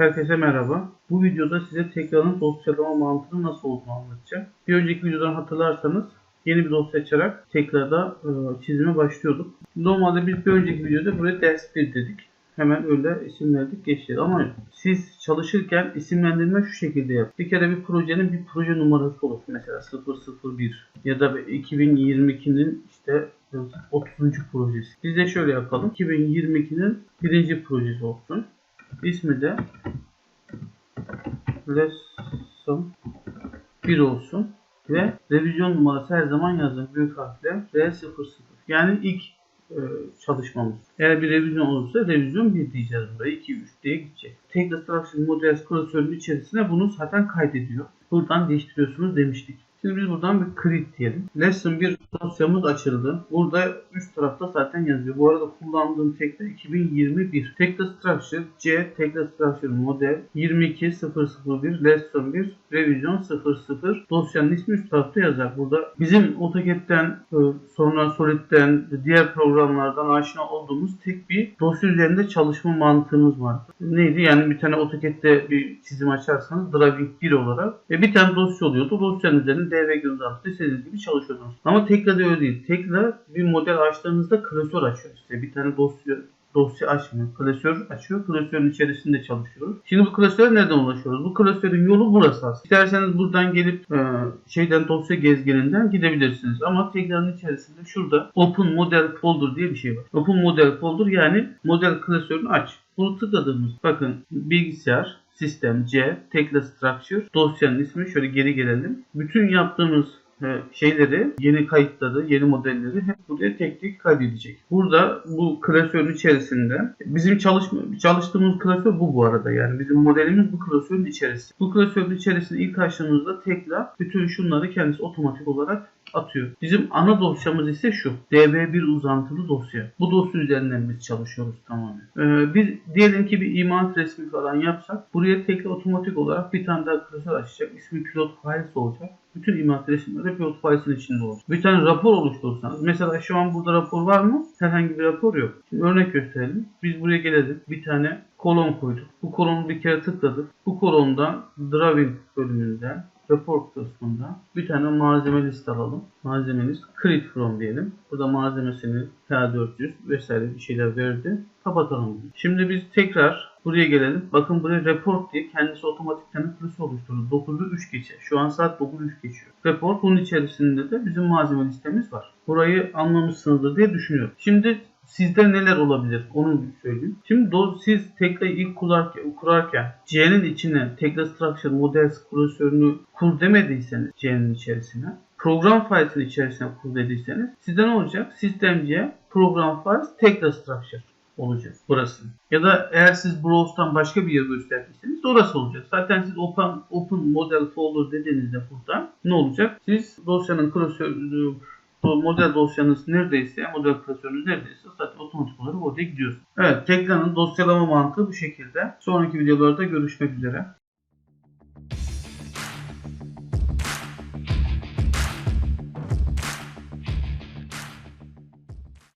Herkese merhaba. Bu videoda size tekrarın dosyalama mantığını nasıl olduğunu anlatacağım. Bir önceki videodan hatırlarsanız yeni bir dosya açarak tekrarda e, çizime başlıyorduk. Normalde biz bir önceki videoda buraya ders 1 dedik. Hemen öyle isim verdik geçti. Ama siz çalışırken isimlendirme şu şekilde yap. Bir kere bir projenin bir proje numarası olur. Mesela 001 ya da 2022'nin işte 30. projesi. Biz de şöyle yapalım. 2022'nin birinci projesi olsun. İsmi de Lesson 1 olsun. Ve revizyon numarası her zaman yazın. Büyük harfle R00. Yani ilk e, çalışmamız. Eğer bir revizyon olursa revizyon 1 diyeceğiz buraya. 2, 3 diye gidecek. Tek Structure Models klasörünün içerisine bunu zaten kaydediyor. Buradan değiştiriyorsunuz demiştik. Şimdi biz buradan bir create diyelim. Lesson 1 dosyamız açıldı. Burada üst tarafta zaten yazıyor. Bu arada kullandığım tekne 2021. Tekne Structure C Tekne Structure Model 22001 Lesson 1 Revision 00 dosyanın ismi üst tarafta yazar. Burada bizim AutoCAD'den e, sonra Solid'den diğer programlardan aşina olduğumuz tek bir dosya üzerinde çalışma mantığımız var. Neydi? Yani bir tane AutoCAD'de bir çizim açarsanız Driving 1 olarak e, bir tane dosya oluyordu. Dosyanın üzerinde DV uzantısı istediğiniz gibi çalışıyordunuz. Ama Tekla'da öyle değil. Tekla bir model açtığınızda klasör açıyor size. Bir tane dosya dosya açmıyor. Klasör açıyor. Klasörün içerisinde çalışıyoruz. Şimdi bu klasöre nereden ulaşıyoruz? Bu klasörün yolu burası aslında. İsterseniz buradan gelip e, şeyden dosya gezgininden gidebilirsiniz. Ama Tekla'nın içerisinde şurada Open Model Folder diye bir şey var. Open Model Folder yani model klasörünü aç. Bunu tıkladığımız bakın bilgisayar Sistem C, Tekla Structure, dosyanın ismi şöyle geri gelelim. Bütün yaptığımız şeyleri, yeni kayıtları, yeni modelleri hep buraya tek tek kaydedecek. Burada bu klasörün içerisinde bizim çalışma, çalıştığımız klasör bu bu arada yani bizim modelimiz bu klasörün içerisinde. Bu klasörün içerisinde ilk açtığımızda Tekla bütün şunları kendisi otomatik olarak atıyor. Bizim ana dosyamız ise şu. DB1 uzantılı dosya. Bu dosya üzerinden biz çalışıyoruz tamamen. Ee, biz diyelim ki bir iman resmi falan yapsak buraya tekrar otomatik olarak bir tane daha klasör açacak. İsmi pilot files olacak. Bütün iman resimleri pilot files'in içinde olacak. Bir tane rapor oluşturursanız. Mesela şu an burada rapor var mı? Herhangi bir rapor yok. Şimdi örnek gösterelim. Biz buraya gelelim. Bir tane kolon koyduk. Bu kolonu bir kere tıkladık. Bu kolondan drawing bölümünden report kısmında bir tane malzeme liste alalım. Malzeme list create from diyelim. Burada malzemesini K400 vesaire bir şeyler verdi. Kapatalım. Şimdi biz tekrar buraya gelelim. Bakın buraya report diye kendisi otomatik tane klasör oluşturdu. 9'u 3 geçe. Şu an saat 9'u 3 geçiyor. Report bunun içerisinde de bizim malzeme listemiz var. Burayı anlamışsınızdır diye düşünüyorum. Şimdi sizde neler olabilir onu söyleyeyim. Şimdi do, siz Tekla ilk kurarken, kurarken C'nin içine Tekla Structure Models klasörünü kur demediyseniz C'nin içerisine program files'in içerisine kur dediyseniz sizde ne olacak? Sistemciye program files Tekla Structure olacak burası. Ya da eğer siz browse'tan başka bir yer gösterdiyseniz orası olacak. Zaten siz open, open model folder dediğinizde burada ne olacak? Siz dosyanın klasörü model dosyanız neredeyse, model klasörünüz neredeyse zaten otomatik olarak oraya gidiyorsun. Evet, Tekla'nın dosyalama mantığı bu şekilde. Sonraki videolarda görüşmek üzere.